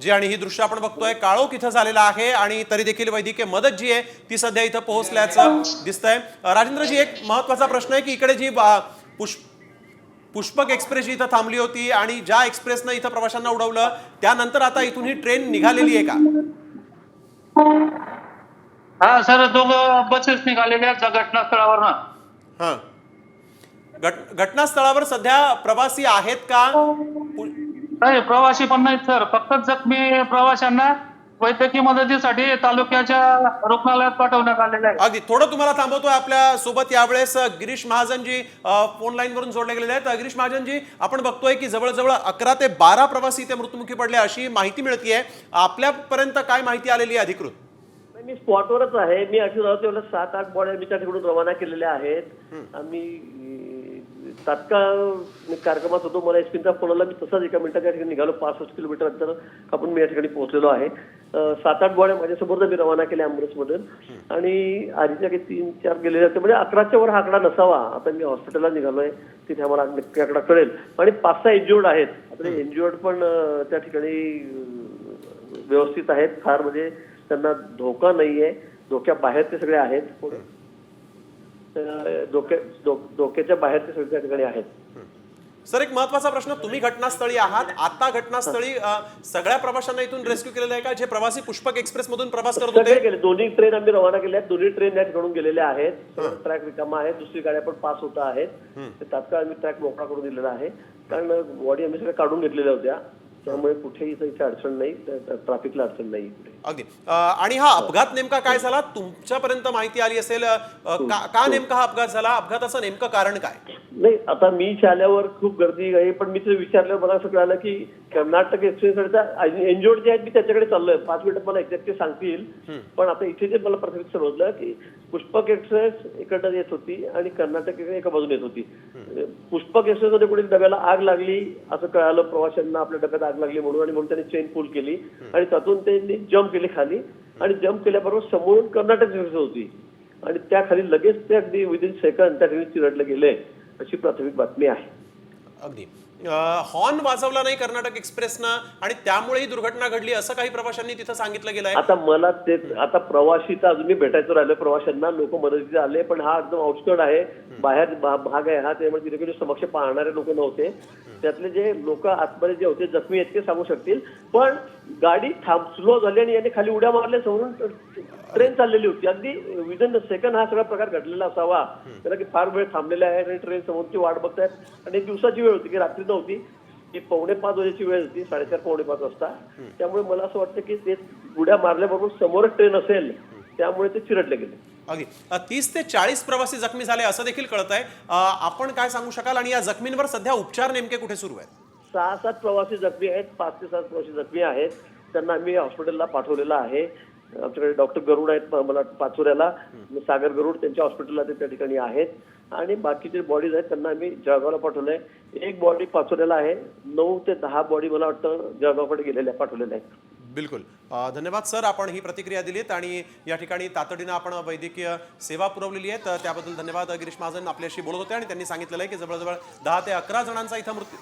जी आणि ही दृश्य आपण बघतोय काळोख इथं झालेला आहे आणि तरी देखील वैद्यकीय मदत जी आहे ती सध्या इथं पोहोचल्याचं दिसतंय. राजेंद्रजी एक महत्त्वाचा प्रश्न आहे की इकडे जी पुष्प पुष्पक एक्सप्रेस जी इथं थांबली होती आणि ज्या एक्सप्रेसनं इथं प्रवाशांना उडवलं त्यानंतर आता इथून ही ट्रेन निघालेली आहे का? हा सर दोघं बसेस निघालेले आहेत त्या घटनास्थळावर ना हां. घट घटनास्थळावर सध्या प्रवासी आहेत का? नाही प्रवासी पण नाहीत सर. फक्त जखमी प्रवाशांना वैद्यकीय मदतीसाठी तालुक्याच्या रुग्णालयात पाठवण्यात आलेले आहे. अगदी. थोडं तुम्हाला थांबवतोय आपल्यासोबत. यावेळेस गिरीश महाजनजी फोन लाईन वरून जोडले गेलेले आहेत. गिरीश महाजनजी आपण बघतोय की जवळजवळ अकरा ते बारा प्रवासी इथे मृत्युमुखी पडले अशी माहिती मिळतीये. आपल्यापर्यंत काय माहिती आलेली आहे अधिकृत? नाही, मी स्पॉटवरच आहे. मी अशी राहतो सात आठ बॉड्या मी त्या ठिकाणून रवाना केलेल्या आहेत. आम्ही तात्काळ मी कार्यक्रमात होतो. मला एसपीचा फोन आला. मी तसाच एका मिनिटाच्या ठिकाणी निघालो. पासष्ट किलोमीटर अंतर कापून मी या ठिकाणी पोहोचलेलो आहे. सात आठ बॉड्या माझ्यासमोर मी रवाना केल्या अँब्युलन्समधून आणि आधीच्या काही तीन चार गेलेले होते म्हणजे अकराच्या वर हा आकडा नसावा. आता मी हॉस्पिटलला निघालोय तिथे आम्हाला नक्की आकडा कळेल. आणि पाच सहा एन्जिओर्ड आहेत. आता एन्जिओर्ड पण त्या ठिकाणी व्यवस्थित आहेत. फार म्हणजे त्यांना धोका नाहीये. धोक्याबाहेर ते सगळे आहेत. अं, धोक्या धो- धोक्याच्या बाहेर ते सगळे त्या ठिकाणी आहेत. सर एक महत्त्वाचा प्रश्न तुम्ही घटनास्थळी आहात आता घटनास्थळी अ, सगळ्या प्रवाशांना इथून रेस्क्यू केलेलं आहे का? जे प्रवासी पुष्पक एक्सप्रेस मधून प्रवास करत सगळे होते? गेले. दोन्ही ट्रेन आम्ही रवाना केल्या आहेत. दोन्ही ट्रेन या ठिकाणून गेलेल्या आहेत. ट्रॅक रिकामा आहे. दुसरी गाड्या पण पास होत आहेत. ते तात्काळ आम्ही ट्रॅक मोकळा करून दिलेला आहे. कारण बॉडी आम्ही सगळ्या काढून घेतलेल्या होत्या. त्यामुळे कुठेही इथं अडचण नाही ट्रॅफिकला अडचण नाही कुठे अगदी. आणि हा अपघात नेमका काय झाला? तुमच्यापर्यंत माहिती आली असेल. का नेमका हा अपघात झाला? अपघाताचं नेमकं कारण काय? नाही आता मी आल्यावर खूप गर्दी आहे पण मी ते विचारल्यावर मला असं कळालं की कर्नाटक एक्सप्रेसचा एनजीओड जे आहेत मी त्याच्याकडे चाललोय. पाच मिनिटात मला एक्झॅक्टली सांगतील. पण आता इथे जे मला प्रथम समजलं की पुष्पक एक्सप्रेस इकडनं येत होती आणि कर्नाटक एक्सप्रेस एका बाजूने येत होती. पुष्पक एक्सप्रेस मध्ये कुठे डब्याला आग लागली असं कळालं प्रवाशांना आपल्या डब्यात आग लागली म्हणून आणि म्हणून त्यांनी चेन पुल केली. आणि त्यातून त्यांनी जम्प केली खाली. आणि जम्प केल्याबरोबर समोरून कर्नाटक एक्सप्रेस होती. आणि त्या खाली लगेच ते अगदी विदिन सेकंड त्या खाली चिरडले गेले. अशी प्राथमिक बातमी आहे. अगदी. हॉर्न वाजवला नाही कर्नाटक एक्सप्रेसनं आणि त्यामुळे ही दुर्घटना घडली असं काही प्रवाशांनी तिथं सांगितलं गेलंय. आता मला ते आता प्रवाशीचा अजून मी भेटायचं राहिलं प्रवाशांना लोक मदतीचे आले पण हा एकदम आउटस्कर्ट आहे. बाहेर भाग आहे हा त्यामुळे तिथे कोणी समक्ष पाहणारे लोक नव्हते. त्यातले जे लोक आतमध्ये जे होते जखमी आहेत ते सांगू शकतील. पण गाडी थांब स्लो झाली आणि याने खाली उड्या मारल्या समोरून ट्रेन चाललेली होती. अगदी विदिन सेकंड हा सगळा प्रकार घडलेला असावा. त्याला की फार वेळ थांबलेला आहे आणि ट्रेन समोरची वाट बघतायत. आणि दिवसाची वेळ होती की रात्री नव्हती. की पावणे पाच वाजेची वेळ होती साडेचार पावणे पाच वाजता. त्यामुळे मला असं वाटतं की ते उड्या मारल्याबरोबर समोरच ट्रेन असेल त्यामुळे ते चिरडले गेले. अगदी. तीस ते चाळीस प्रवासी जखमी झाले असं देखील कळत आहे. आपण काय सांगू शकाल? आणि या जखमींवर सध्या उपचार नेमके कुठे सुरू आहेत? सहा सात प्रवासी जखमी आहेत पाच ते सात प्रवासी जखमी आहेत. त्यांना आम्ही हॉस्पिटलला पाठवलेलं आहे. आमच्याकडे डॉक्टर गरुड आहेत मला पाचोऱ्याला. सागर गरुड त्यांच्या हॉस्पिटलला ते त्या ठिकाणी आहेत. आणि बाकीचे बॉडीज आहेत त्यांना आम्ही जळगावला पाठवलंय. एक बॉडी पाचोऱ्याला आहे नऊ ते दहा बॉडी मला वाटतं जळगावकडे गेलेल्या पाठवलेल्या आहेत. बिलकुल. धन्यवाद सर. आपण ही प्रतिक्रिया दिलीत आणि या ठिकाणी तातडीनं आपण वैद्यकीय सेवा पुरवलेली आहे. तर त्याबद्दल धन्यवाद. गिरीश महाजन आपल्याशी बोलत होते आणि त्यांनी सांगितलेलं आहे की जवळजवळ दहा ते अकरा जणांचा इथं मृत्यू